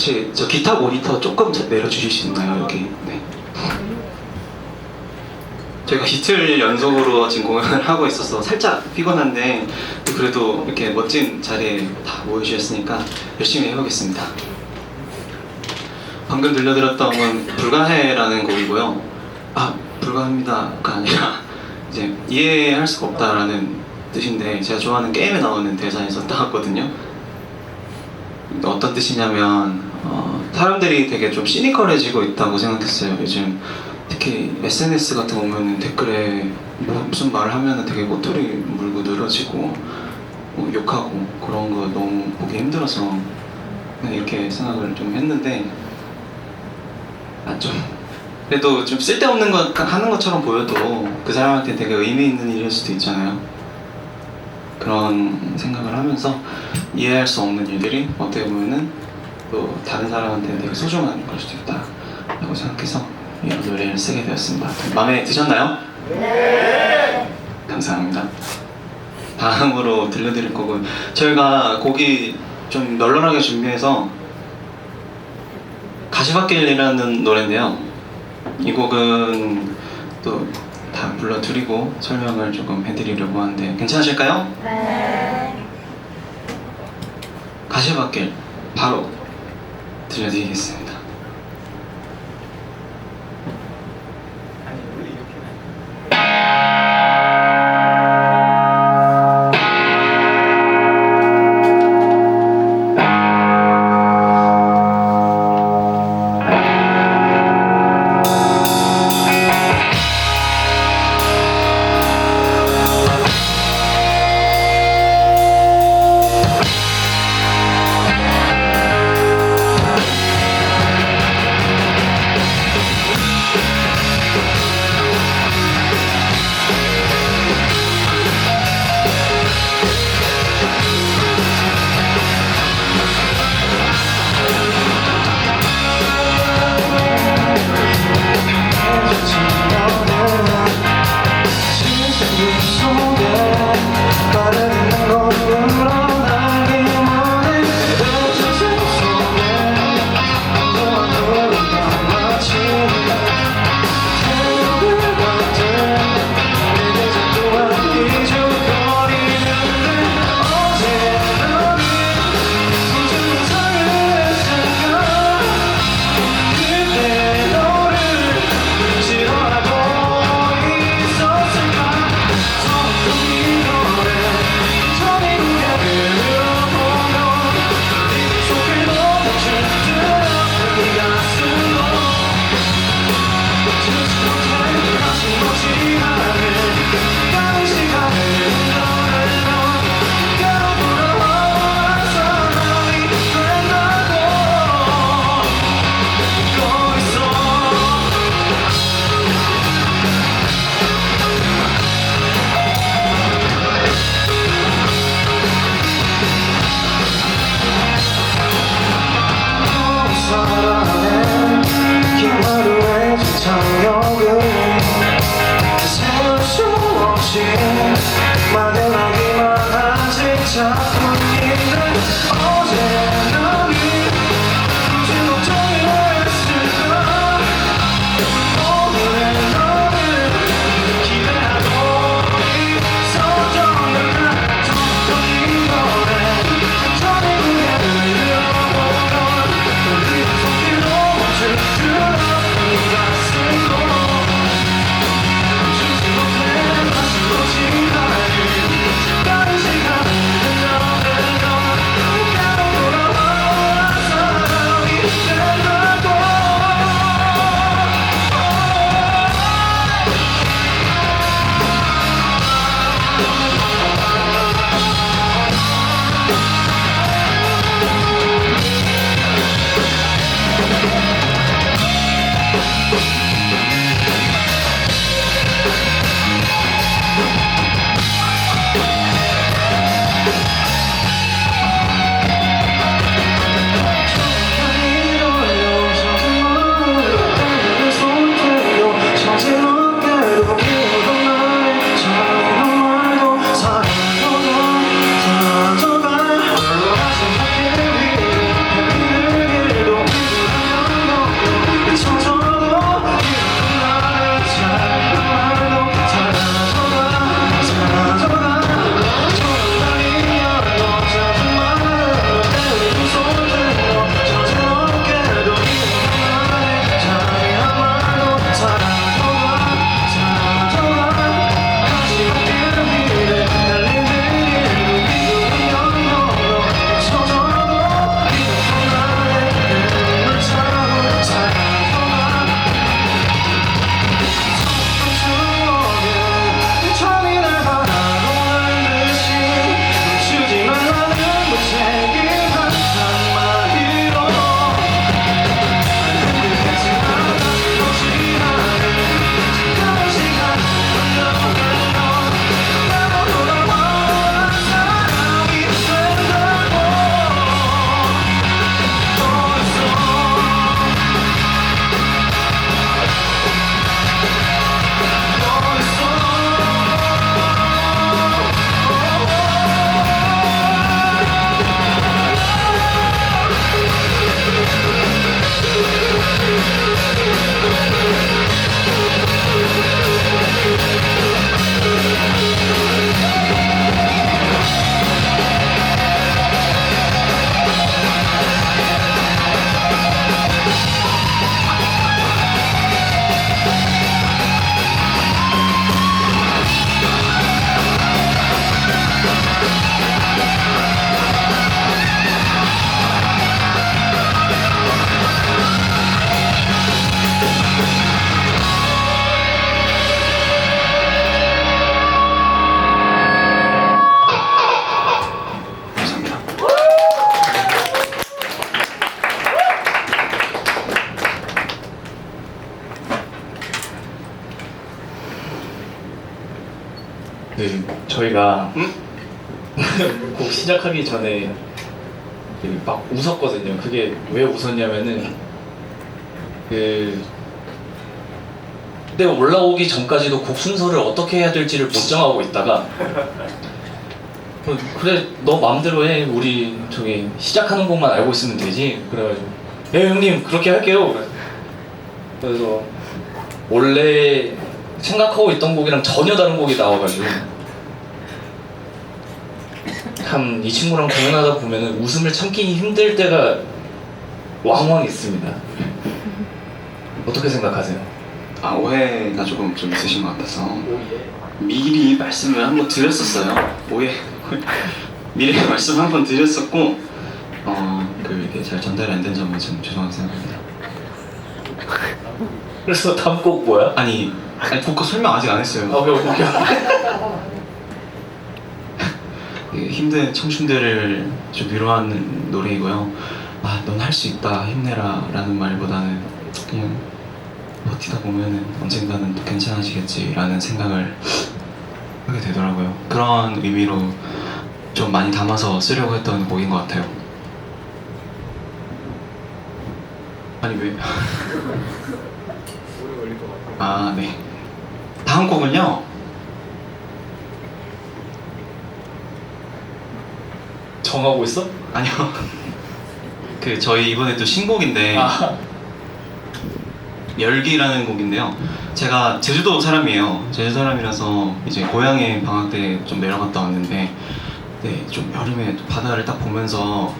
혹시 저 기타 모니터 조금 내려주실 수 있나요 여기? 네. 저희가 이틀 연속으로 지금 공연을 하고 있어서 살짝 피곤한데 또 그래도 이렇게 멋진 자리에 다 모여주셨으니까 열심히 해보겠습니다. 방금 들려드렸던 건 불가해라는 곡이고요. 아 불가합니다가 아니라 이제 이해할 수가 없다라는 뜻인데 제가 좋아하는 게임에 나오는 대사에서 따왔거든요. 어떤 뜻이냐면 어, 사람들이 되게 좀 시니컬해지고 있다고 생각했어요. 요즘 특히 SNS 같은 거 보면 댓글에 뭐 무슨 말을 하면 되게 꼬투리 물고 늘어지고 뭐 욕하고 그런 거 너무 보기 힘들어서 이렇게 생각을 좀 했는데 아 좀 그래도 좀 쓸데없는 거 하는 것처럼 보여도 그 사람한테 되게 의미 있는 일일 수도 있잖아요. 그런 생각을 하면서 이해할 수 없는 일들이 어떻게 보면은 또 다른 사람한테 되게 소중한 걸 수도 있다라고 생각해서 이런 노래를 쓰게 되었습니다. 마음에 드셨나요? 네. 감사합니다. 다음으로 들려드릴 곡은 저희가 곡이 좀 널널하게 준비해서 가시밭길이라는 노래인데요. 이 곡은 또 다 불러드리고 설명을 조금 해드리려고 하는데 괜찮으실까요? 가시밭길 바로 들려드 곡 시작하기 전에 막 웃었거든요. 그게 왜 웃었냐면은 그 그때 올라오기 전까지도 곡 순서를 어떻게 해야 될지를 못 정하고 있다가 어, 그래 너 마음대로 해. 우리 저기 시작하는 곡만 알고 있으면 되지. 그래가지고 예 형님 그렇게 할게요. 그래서 원래 생각하고 있던 곡이랑 전혀 다른 곡이 나와가지고 참 이 친구랑 공연하다 보면은 웃음을 참기 힘들 때가 왕왕 있습니다. 어떻게 생각하세요? 아 오해가 조금 좀 있으신 것 같아서 미리 말씀을 한번 드렸었어요. 오해 미리 말씀 한번 드렸었고 어그 이게 잘 전달이 안 된 점은 좀 죄송하게 생각합니다. 그래서 다음 곡 뭐야? 아니 아니 보고 설명 아직 안 했어요. 아, 오케이 오케이. 그 힘든 청춘들을 좀 위로하는 노래이고요. 아, 넌 할 수 있다, 힘내라 라는 말보다는 그냥 버티다 보면은 언젠가는 또 괜찮아지겠지라는 생각을 하게 되더라고요. 그런 의미로 좀 많이 담아서 쓰려고 했던 곡인 것 같아요. 아니 왜? 아, 네. 다음 곡은요. 정하고 있어? 아니요. 그 저희 이번에 또 신곡인데 아, 열기라는 곡인데요. 제가 제주도 사람이에요. 제주 사람이라서 이제 고향에 방학 때 좀 내려갔다 왔는데, 네, 좀 여름에 또 바다를 딱 보면서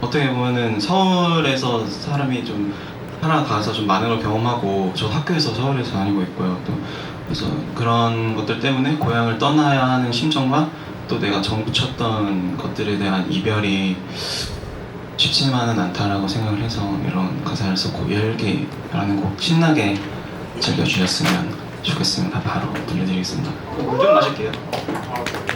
어떻게 보면은 서울에서 사람이 좀 살아가서 좀 많은 걸 경험하고 저 학교에서 서울에서 다니고 있고요. 또 그래서 그런 것들 때문에 고향을 떠나야 하는 심정과 또 내가 정붙였던 것들에 대한 이별이 쉽지만은 않다라고 생각을 해서 이런 가사를 썼고 열기라는 곡 신나게 즐겨주셨으면 좋겠습니다. 바로 들려드리겠습니다. 물 좀 마실게요.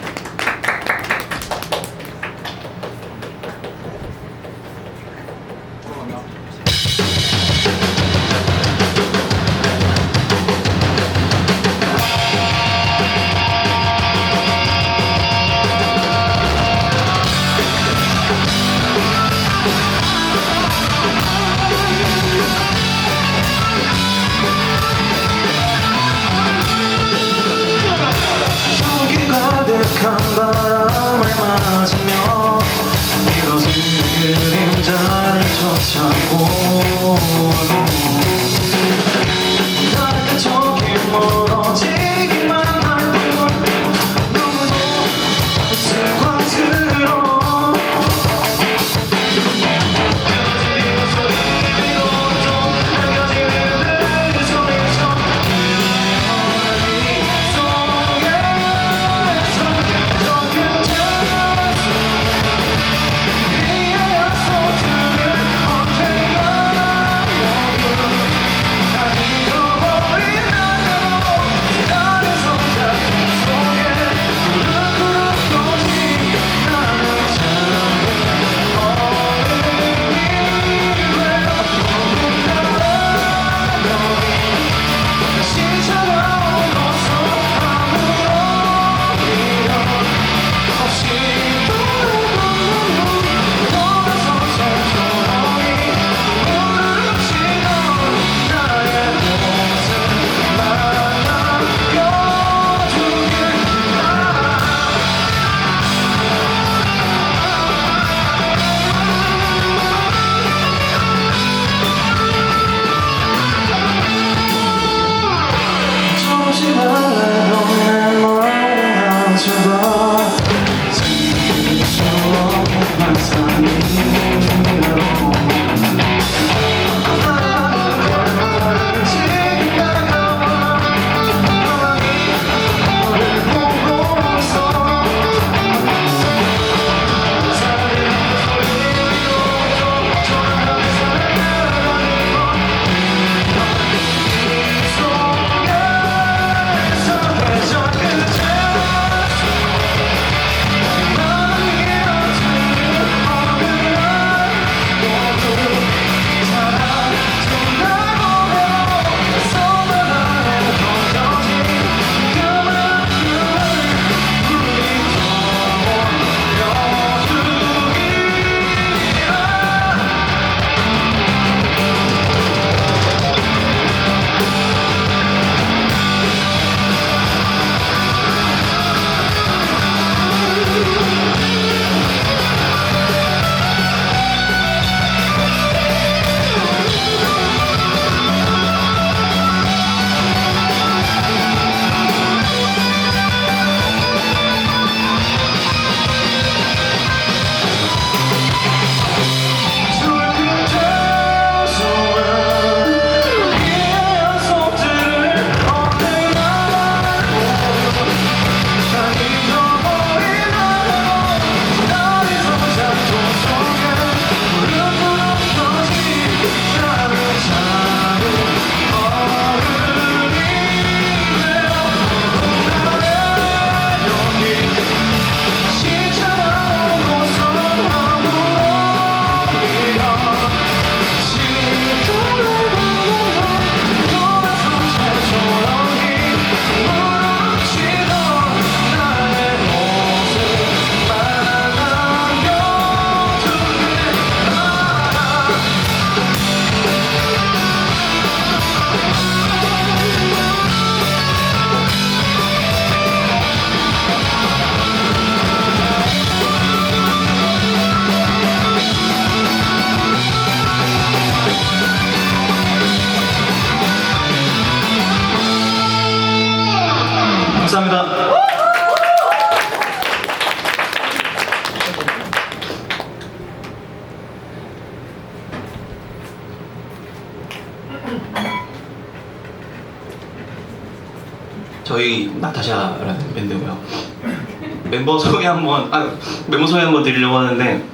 한번 아 멤버 소개 한번 드리려고 하는데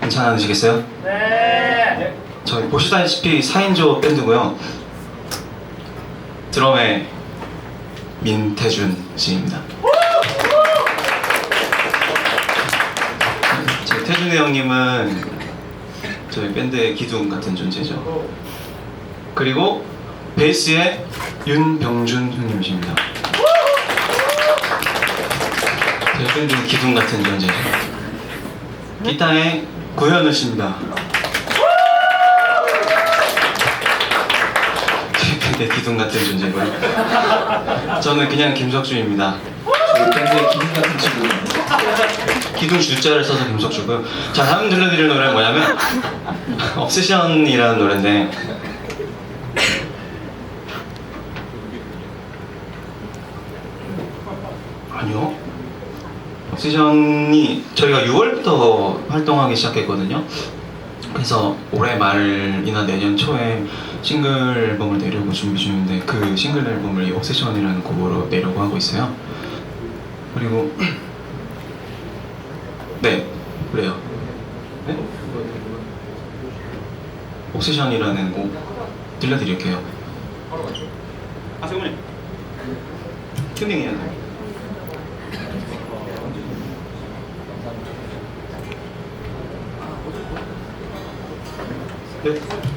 괜찮으시겠어요? 네. 저희 보시다시피 4인조 밴드고요. 드럼에 민태준 씨입니다. 저희 태준이 형님은 저희 밴드의 기둥 같은 존재죠. 그리고 베이스의 윤병준 형님이십니다. 밴드의 기둥 같은 존재죠. 기타의 고현우 씨입니다. 저희 밴드의 기둥 같은 존재고요. 저는 그냥 김석준입니다. 저희 밴드의 기분 같은 친구. 기둥 줄자를 써서 김석주고요. 자 다음 들려드릴 노래는 뭐냐면 업세션이라는 노래인데 아니요. 업세션이 저희가 6월부터 활동하기 시작했거든요. 그래서 올해 말이나 내년 초에 싱글 앨범을 내려고 준비 중인데 그 싱글 앨범을 이 업세션이라는 곡으로 내려고 하고 있어요. 그리고 네, 그래요. 네? 옥세션이라는 곡 들려드릴게요. 아, 세훈이. 튜닝 해야 돼. 네.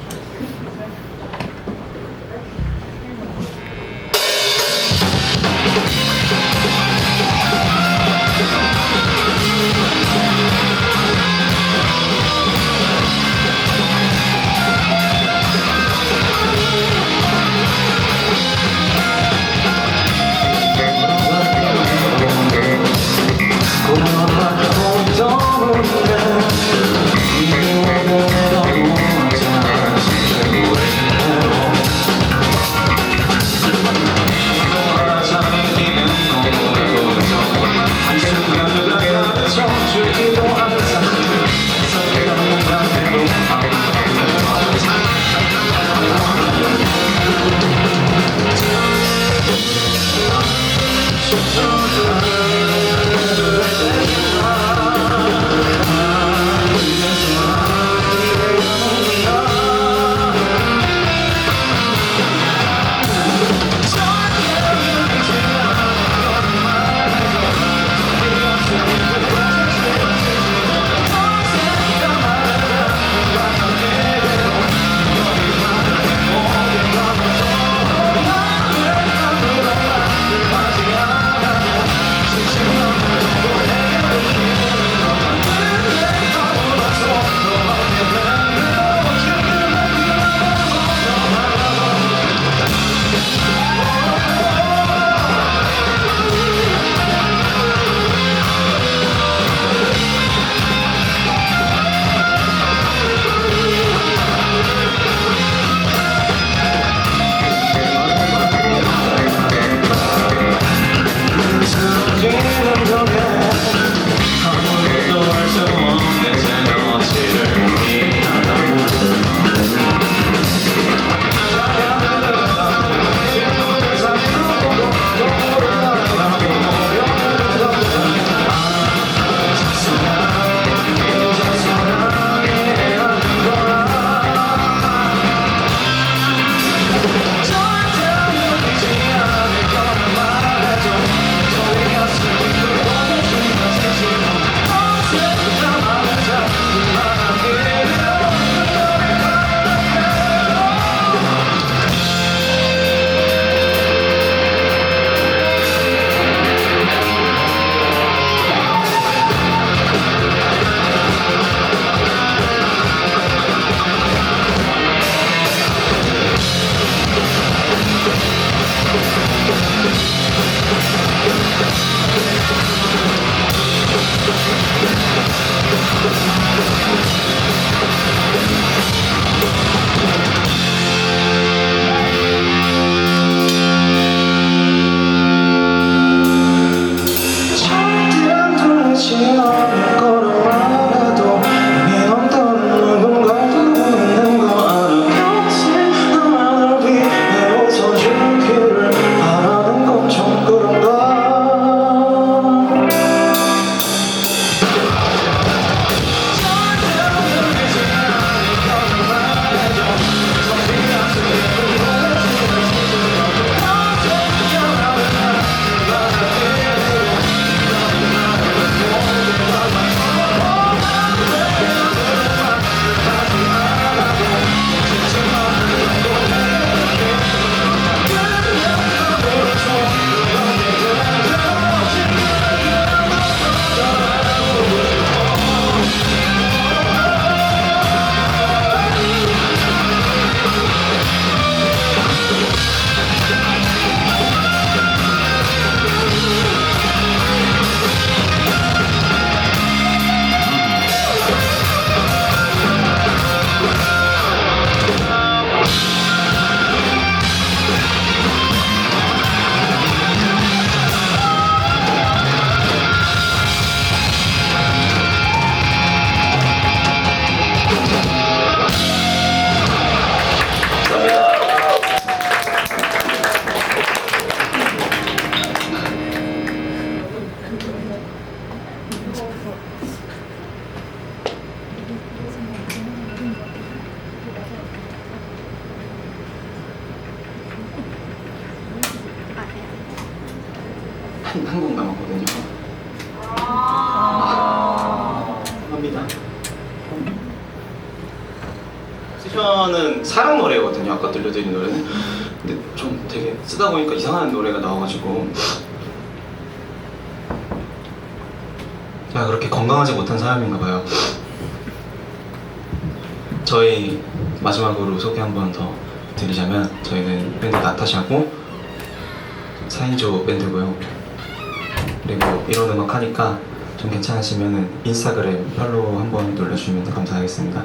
한, 한 곡 남았거든요. 합니다. 세션은 사랑 노래거든요. 아까 들려드린 노래는. 근데 좀 되게 쓰다 보니까 이상한 노래가 나와가지고 제가 그렇게 건강하지 못한 사람인가 봐요. 저희 마지막으로 소개 한 번 더 드리자면 저희는 밴드 나타샤고 4인조 밴드고요. 그리고 이런 음악 하니까 좀 괜찮으시면 인스타그램 팔로우 한번 눌러주시면 감사하겠습니다.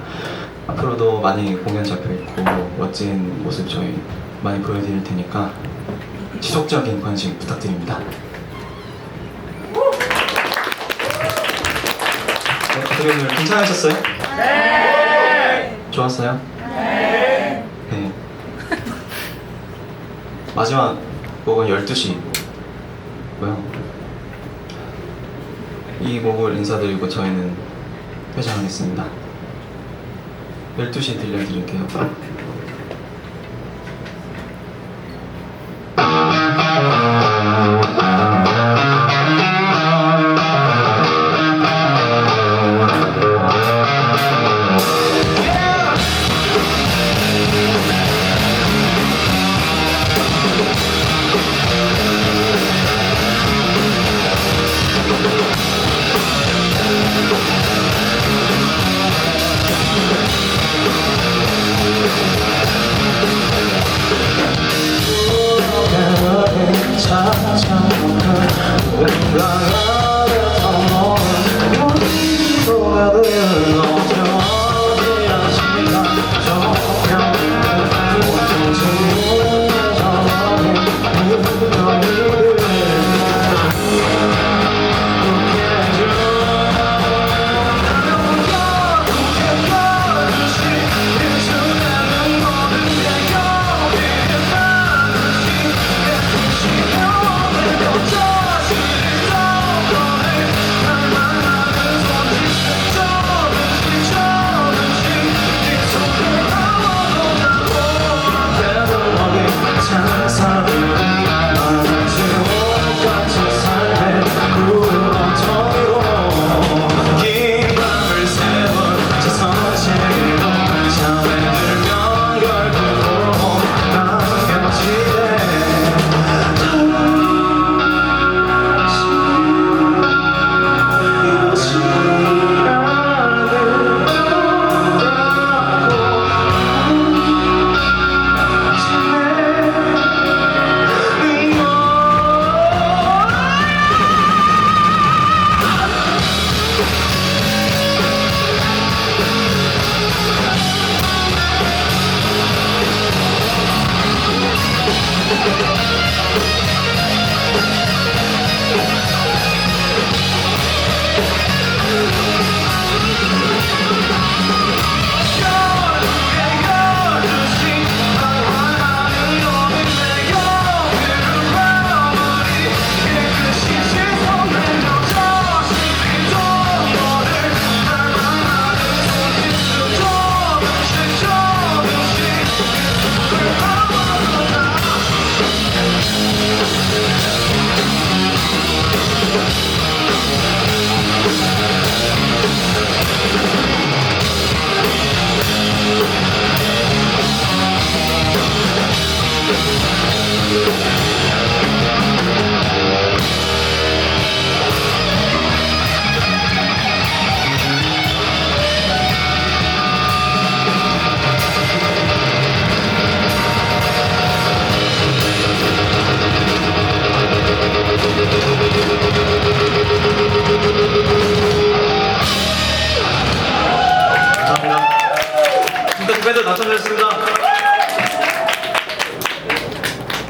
앞으로도 많이 공연 잡혀 있고 멋진 모습 저희 많이 보여드릴 테니까 지속적인 관심 부탁드립니다. 네, 어떻게 오늘 괜찮으셨어요? 네. 좋았어요? 네. 네. 마지막 곡은 12시 고요. 이 곡을 인사드리고 저희는 회장하겠습니다. 12시 들려드릴게요. La la.